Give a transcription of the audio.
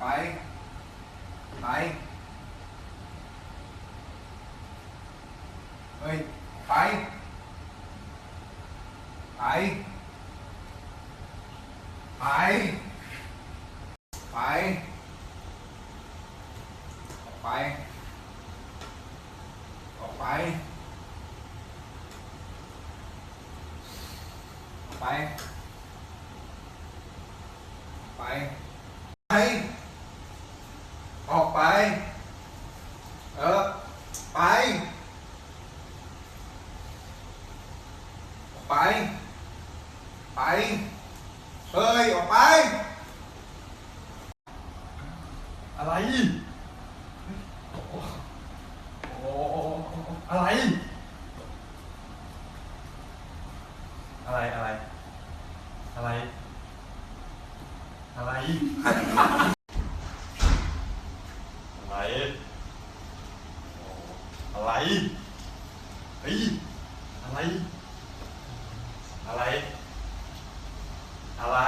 bảy bảy ơi bảy bảy bảy bảy bảy bảy bảy bảy ออกไปออกไปอไปไปไป เออ ไป ออกไป ไป เฮ้ย ออกไป อะไร โอ้โหโอ้โหอะไร อะไร อะไร อะไร อะไรอะไร อะไรเฮ้ยอะไร อะไร อะไร